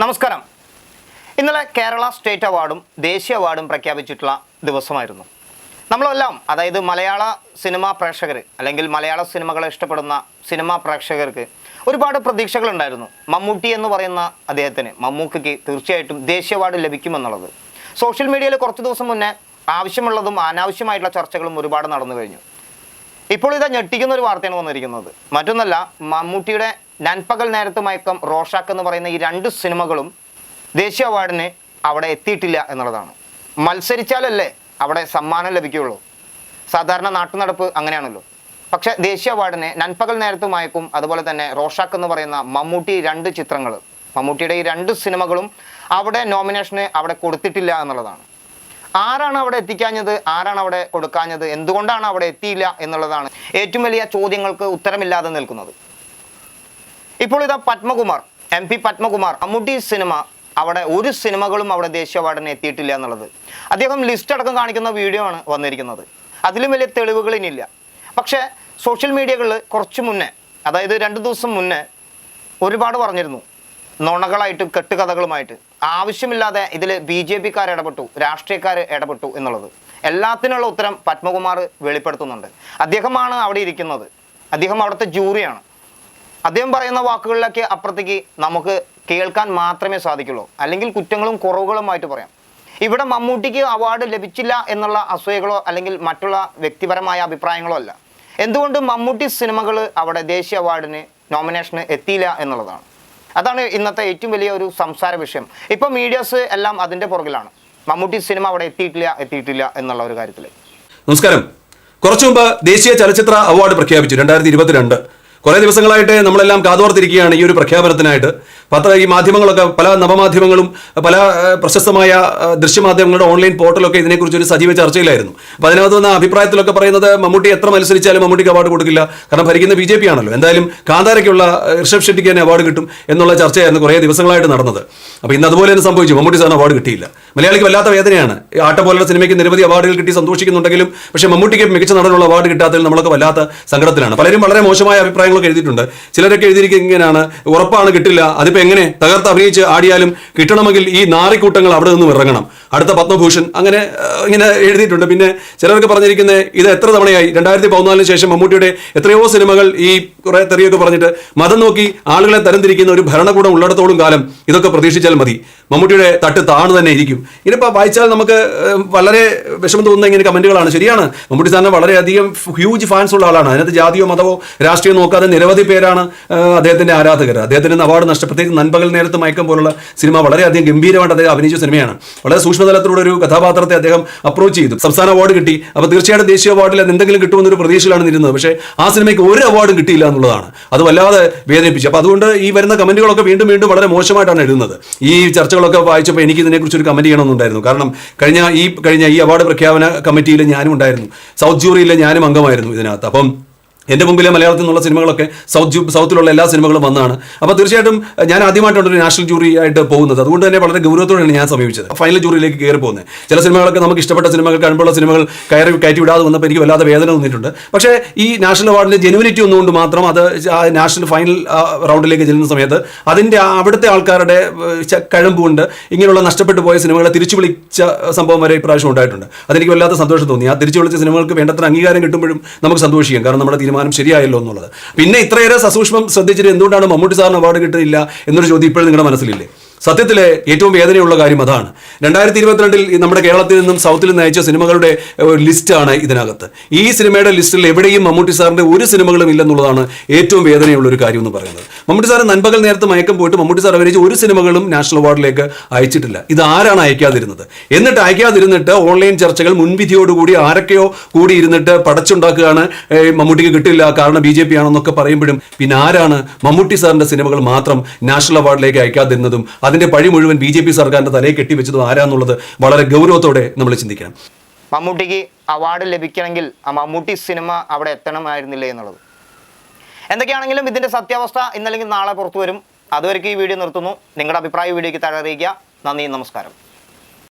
നമസ്കാരം. ഇന്നലെ കേരള സ്റ്റേറ്റ് അവാർഡും ദേശീയ അവാർഡും പ്രഖ്യാപിച്ചിട്ടുള്ള ദിവസമായിരുന്നു. നമ്മളെല്ലാം അതായത് മലയാള സിനിമാ പ്രേക്ഷകർ അല്ലെങ്കിൽ മലയാള സിനിമകളെ ഇഷ്ടപ്പെടുന്ന സിനിമാ പ്രേക്ഷകർക്ക് ഒരുപാട് പ്രതീക്ഷകളുണ്ടായിരുന്നു. മമ്മൂട്ടി എന്ന് പറയുന്ന അദ്ദേഹത്തിന് മമ്മൂക്കയ്ക്ക് തീർച്ചയായിട്ടും ദേശീയ അവാർഡ് ലഭിക്കുമെന്നുള്ളത്. സോഷ്യൽ മീഡിയയിൽ കുറച്ച് ദിവസം മുന്നേ ആവശ്യമുള്ളതും അനാവശ്യമായിട്ടുള്ള ചർച്ചകളും ഒരുപാട് നടന്നു കഴിഞ്ഞു. ഇപ്പോൾ ഇതാ ഞെട്ടിക്കുന്ന ഒരു വാർത്തയാണ് വന്നിരിക്കുന്നത്. മറ്റൊന്നല്ല മമ്മൂട്ടിയുടെ നൻപകൽ നേരത്ത് മയക്കം റോഷാക്ക് എന്ന് പറയുന്ന ഈ രണ്ട് സിനിമകളും ദേശീയ അവാർഡിന് അവിടെ എത്തിയിട്ടില്ല എന്നുള്ളതാണ്. മത്സരിച്ചാലല്ലേ അവിടെ സമ്മാനം ലഭിക്കുകയുള്ളൂ. സാധാരണ നാട്ടുനടപ്പ് അങ്ങനെയാണല്ലോ. പക്ഷേ ദേശീയ അവാർഡിന് നൻപകൽ നേരത്ത് മയക്കും അതുപോലെ തന്നെ റോഷാക്ക് എന്ന് പറയുന്ന മമ്മൂട്ടി രണ്ട് ചിത്രങ്ങൾ മമ്മൂട്ടിയുടെ ഈ രണ്ട് സിനിമകളും അവിടെ നോമിനേഷന് അവിടെ കൊടുത്തിട്ടില്ല എന്നുള്ളതാണ്. ആരാണ് അവിടെ എത്തിക്കാഞ്ഞത് ആരാണ് അവിടെ കൊടുക്കാഞ്ഞത് എന്തുകൊണ്ടാണ് അവിടെ എത്തിയില്ല എന്നുള്ളതാണ് ഏറ്റവും വലിയ ചോദ്യങ്ങൾക്ക് ഉത്തരമില്ലാതെ നിൽക്കുന്നത്. ഇപ്പോൾ ഇതാ Padmakumar M P Padmakumar Ammootty cinema അവിടെ ഒരു സിനിമകളും അവിടെ ദേശീയ അവാർഡിന് എത്തിയിട്ടില്ല എന്നുള്ളത്. അദ്ദേഹം ലിസ്റ്റ് അടക്കം കാണിക്കുന്ന വീഡിയോ ആണ് വന്നിരിക്കുന്നത്. അതിലും വലിയ തെളിവുകൾ ഇനിയില്ല. പക്ഷേ സോഷ്യൽ മീഡിയകളിൽ കുറച്ച് മുന്നേ അതായത് രണ്ട് ദിവസം മുന്നേ ഒരുപാട് പറഞ്ഞിരുന്നു. നുണകളായിട്ടും കെട്ടുകഥകളുമായിട്ട്. ആവശ്യമില്ലാതെ ഇതിൽ ബി ജെ പിക്കാർ ഇടപെട്ടു രാഷ്ട്രീയക്കാർ ഇടപെട്ടു എന്നുള്ളത്. എല്ലാത്തിനുള്ള ഉത്തരം പത്മകുമാർ വെളിപ്പെടുത്തുന്നുണ്ട്. അദ്ദേഹമാണ് അവിടെ ഇരിക്കുന്നത്. അദ്ദേഹം അവിടുത്തെ ജൂറിയാണ്. അദ്ദേഹം പറയുന്ന വാക്കുകളിലൊക്കെ അപ്പുറത്തേക്ക് നമുക്ക് കേൾക്കാൻ മാത്രമേ സാധിക്കുള്ളൂ. അല്ലെങ്കിൽ കുറ്റങ്ങളും കുറവുകളുമായിട്ട് പറയാം. ഇവിടെ മമ്മൂട്ടിക്ക് അവാർഡ് ലഭിച്ചില്ല എന്നുള്ള അസൂയകളോ അല്ലെങ്കിൽ മറ്റുള്ള വ്യക്തിപരമായ അഭിപ്രായങ്ങളോ അല്ല. എന്തുകൊണ്ട് മമ്മൂട്ടി സിനിമകൾ അവിടെ ദേശീയ അവാർഡിന് നോമിനേഷന് എത്തിയില്ല എന്നുള്ളതാണ്. അതാണ് ഇന്നത്തെ ഏറ്റവും വലിയ ഒരു സംസാര വിഷയം. ഇപ്പോൾ മീഡിയാസ് എല്ലാം അതിന്റെ പുറകിലാണ്. മമ്മൂട്ടി സിനിമ അവിടെ എത്തിയിട്ടില്ല എത്തിയിട്ടില്ല എന്നുള്ള ഒരു കാര്യത്തിൽ നമസ്കാരം. കുറച്ചു മുമ്പ് ദേശീയ ചലച്ചിത്ര അവാർഡ് പ്രഖ്യാപിച്ചു രണ്ടായിരത്തി ഇരുപത്തിരണ്ട്. കുറേ ദിവസങ്ങളായിട്ട് നമ്മളെല്ലാം കാതോർത്തിരിക്കുകയാണ് ഈ ഒരു പ്രഖ്യാപനത്തിനായിട്ട്. പത്ര ഈ മാധ്യമങ്ങളൊക്കെ പല നവമാധ്യമങ്ങളും പല പ്രശസ്തമായ ദൃശ്യമാധ്യമങ്ങളുടെ ഓൺലൈൻ പോർട്ടലൊക്കെ ഇതിനെക്കുറിച്ച് ഒരു സജീവ ചർച്ചയിലായിരുന്നു. അപ്പോൾ അതിനകത്ത് വന്ന അഭിപ്രായത്തിലൊക്കെ പറയുന്നത് മമ്മൂട്ടി എത്ര മത്സരിച്ചാലും മമ്മൂട്ടിക്ക് അവാർഡ് കൊടുക്കില്ല. കാരണം ഭരിക്കുന്ന ബി ജെ പി ആണല്ലോ. എന്തായാലും കാന്താരയ്ക്കുള്ള ഋഷഭ് ഷെട്ടിക്ക് തന്നെ അവാർഡ് കിട്ടും എന്നുള്ള ചർച്ചയായിരുന്നു കുറേ ദിവസങ്ങളായിട്ട് നടന്നത്. അപ്പോൾ ഇന്ന് അതുപോലെ തന്നെ സംഭവിച്ചു. മമ്മൂട്ടി സാറിന് അവാർഡ് കിട്ടിയില്ല. മലയാളിക്ക് വല്ലാത്ത വേദനയാണ്. ആട്ട പോലുള്ള സിനിമയ്ക്ക് നിരവധി അവാർഡുകൾ കിട്ടി സന്തോഷിക്കുന്നുണ്ടെങ്കിലും പക്ഷേ മമ്മൂട്ടിക്ക് മികച്ച നടനുള്ള അവാർഡ് കിട്ടാത്തതിൽ നമ്മളൊക്കെ വല്ലാത്ത സങ്കടത്തിലാണ്. പലരും വളരെ മോശമായ അഭിപ്രായങ്ങളൊക്കെ എഴുതിയിട്ടുണ്ട്. ചിലരൊക്കെ എഴുതിയിരിക്കുന്നത് ഇങ്ങനെയാണ് ഉറപ്പാണ് കിട്ടില്ല അതിപ്പോൾ എങ്ങനെ തകർത്ത് അഭിനയിച്ച് ആടിയാലും കിട്ടണമെങ്കിൽ ഈ നാറിക്കൂട്ടങ്ങൾ അവിടെ നിന്നും ഇറങ്ങണം. അടുത്ത പത്മഭൂഷൺ അങ്ങനെ ഇങ്ങനെ എഴുതിയിട്ടുണ്ട്. പിന്നെ ചിലർക്ക് പറഞ്ഞിരിക്കുന്നത് ഇത് എത്ര തവണയായി? രണ്ടായിരത്തി പതിനാലിന് ശേഷം മമ്മൂട്ടിയുടെ എത്രയോ സിനിമകൾ ഈ കുറേ തെറിയൊക്കെ പറഞ്ഞിട്ട് മതം നോക്കി ആളുകളെ തരംതിരിക്കുന്ന ഒരു ഭരണകൂടം ഉള്ളിടത്തോളം കാലം ഇതൊക്കെ പ്രതീക്ഷിച്ചാൽ മതി. മമ്മൂട്ടിയുടെ തട്ട് താണു തന്നെ ഇരിക്കും. ഇനിയിപ്പോൾ വായിച്ചാൽ നമുക്ക് വളരെ വിഷമം തോന്നുന്ന ഇങ്ങനെ കമന്റുകളാണ് ശരിയാണ്. മമ്മൂട്ടി സാറിന് വളരെയധികം ഹ്യൂജ് ഫാൻസ് ഉള്ള ആളാണ്. അതിനകത്ത് ജാതിയോ മതമോ രാഷ്ട്രീയം നോക്കാതെ നിരവധി പേരാണ് അദ്ദേഹത്തിന്റെ ആരാധകർ. അദ്ദേഹത്തിന് അവാർഡ് നഷ്ടപ്പെട്ടേക്ക് നൻപകൽ നേരത്ത് മയക്കം പോലുള്ള സിനിമ വളരെയധികം ഗംഭീരമായിട്ട് അദ്ദേഹം അഭിനയിച്ച സിനിമയാണ്. വളരെ സൂക്ഷ്മതലത്തിലൂടെ ഒരു കഥാപാത്രത്തെ അദ്ദേഹം അപ്രോച്ച് ചെയ്തു. സംസ്ഥാന അവാർഡ് കിട്ടി. അപ്പോൾ തീർച്ചയായിട്ടും ദേശീയ അവാർഡിൽ എന്തെങ്കിലും കിട്ടുമെന്നൊരു പ്രതീക്ഷയിലാണ് നിരുന്നത് പക്ഷേ ആ സിനിമയ്ക്ക് ഒരു അവാർഡും കിട്ടിയില്ല എന്നുള്ളതാണ്. അത് വല്ലാതെ വേദനിപ്പിച്ചു. അപ്പോൾ അതുകൊണ്ട് ഈ വരുന്ന കമന്റുകളൊക്കെ വീണ്ടും വീണ്ടും വളരെ മോശമായിട്ടാണ് എഴുതുന്നത്. ഈ ചർച്ചകളൊക്കെ വായിച്ചപ്പോൾ എനിക്ക് ഇതിനെക്കുറിച്ച് ഒരു കമന്റ് ചെയ്യണമെന്നുണ്ടായിരുന്നു. കാരണം കഴിഞ്ഞ ഈ കഴിഞ്ഞ ഈ അവാർഡ് പ്രഖ്യാപന കമ്മിറ്റിയിൽ ഞാനും ഉണ്ടായിരുന്നു. സൗത്ത് ജൂറിയിലെ ഞാനും അംഗമായിരുന്നു ഇതിനകത്ത്. അപ്പം എന്റെ മുമ്പിലെ മലയാളത്തിൽ നിന്നുള്ള സിനിമകളൊക്കെ സൗത്ത് സൗത്തിലുള്ള എല്ലാ സിനിമകളും വന്നതാണ് അപ്പോൾ തീർച്ചയായിട്ടും ഞാൻ ആദ്യമായിട്ടാണ് ഒരു നാഷണൽ ജൂറി ആയിട്ട് പോകുന്നത്. അതുകൊണ്ട് തന്നെ വളരെ ഗൗരവത്തോടെയാണ് ഞാൻ സമീപിച്ചത്. ഫൈനൽ ജൂറിയിലേക്ക് കയറി പോകുന്നത് ചില സിനിമകളൊക്കെ നമുക്ക് ഇഷ്ടപ്പെട്ട സിനിമകൾ കഴിവുള്ള സിനിമകൾ കയറി കയറ്റി വിടാതെ വന്നപ്പോൾ എനിക്ക് വല്ലാതെ വേദന തോന്നിയിട്ടുണ്ട്. പക്ഷേ ഈ നാഷണൽ അവാർഡിന്റെ ജെനുവിനിറ്റി ഒന്നുകൊണ്ട് മാത്രം അത് നാഷണൽ ഫൈനൽ റൗണ്ടിലേക്ക് ചെല്ലുന്ന സമയത്ത് അതിന്റെ അവിടുത്തെ ആൾക്കാരുടെ കഴമ്പുകൊണ്ട് ഇങ്ങനെയുള്ള നഷ്ടപ്പെട്ടു പോയ സിനിമകളെ തിരിച്ചു വിളിച്ച സംഭവം വരെ ഇപ്രാവശ്യം ഉണ്ടായിട്ടുണ്ട്. അതെനിക്ക് വല്ലാത്ത സന്തോഷം തോന്നി. ആ തിരിച്ചു വിളിച്ച സിനിമകൾക്ക് വേണ്ടത്ര അംഗീകാരം കിട്ടുമ്പോഴും നമുക്ക് സന്തോഷിക്കാം. കാരണം നമ്മുടെ തീരുമാനം ശരിയായല്ലോ എന്നുള്ളത്. പിന്നെ ഇത്രയേറെ സസൂക്ഷ്മം ശ്രദ്ധിച്ചിട്ട് എന്തുകൊണ്ടാണ് മമ്മൂട്ടി സാറിന് അവാർഡ് കിട്ടിയില്ല എന്നൊരു ചോദ്യം ഇപ്പോഴും നിങ്ങളുടെ മനസ്സിലില്ലേ? സത്യത്തിലെ ഏറ്റവും വേദനയുള്ള കാര്യം അതാണ്. രണ്ടായിരത്തി ഇരുപത്തിരണ്ടിൽ നമ്മുടെ കേരളത്തിൽ നിന്നും സൗത്തിൽ നിന്ന് അയച്ച സിനിമകളുടെ ലിസ്റ്റാണ് ഇതിനകത്ത്. ഈ സിനിമയുടെ ലിസ്റ്റിൽ എവിടെയും മമ്മൂട്ടി സാറിന്റെ ഒരു സിനിമകളും ഇല്ലെന്നുള്ളതാണ് ഏറ്റവും വേദനയുള്ള ഒരു കാര്യം എന്ന് പറയുന്നത്. മമ്മൂട്ടി സാറ് നൻപകൽ നേരത്തെ മയക്കം പോയിട്ട് മമ്മൂട്ടി സാർ അഭിനയിച്ച ഒരു സിനിമകളും നാഷണൽ അവാർഡിലേക്ക് അയച്ചിട്ടില്ല. ഇത് ആരാണ് അയക്കാതിരുന്നത്? എന്നിട്ട് അയക്കാതിരുന്നിട്ട് ഓൺലൈൻ ചർച്ചകൾ മുൻവിധിയോടുകൂടി ആരൊക്കെയോ കൂടി ഇരുന്നിട്ട് പടച്ചുണ്ടാക്കുകയാണ് മമ്മൂട്ടിക്ക് കിട്ടില്ല കാരണം ബി ജെ പി ആണെന്നൊക്കെ പറയുമ്പോഴും പിന്നെ ആരാണ് മമ്മൂട്ടി സാറിന്റെ സിനിമകൾ മാത്രം നാഷണൽ അവാർഡിലേക്ക് അയക്കാതിരുന്നതും അതിന്റെ പഴി മുഴുവൻ ബി ജെ പി സർക്കാരിന്റെ തലയെ കെട്ടിവെച്ചതും ആരാന്നുള്ളത് വളരെ ഗൗരവത്തോടെ നമ്മൾ ചിന്തിക്കണം. മമ്മൂട്ടിക്ക് അവാർഡ് ലഭിക്കണമെങ്കിൽ ആ മമ്മൂട്ടി സിനിമ അവിടെ എത്തണമായിരുന്നില്ലേ എന്നുള്ളത്. എന്തൊക്കെയാണെങ്കിലും ഇതിന്റെ സത്യാവസ്ഥ ഇന്നല്ലെങ്കിൽ നാളെ പുറത്തു വരും. അതുവരെയ്ക്ക് ഈ വീഡിയോ നിർത്തുന്നു. നിങ്ങളുടെ അഭിപ്രായ വീഡിയോയ്ക്ക് താഴെ അറിയിക്കുക. നന്ദി നമസ്കാരം.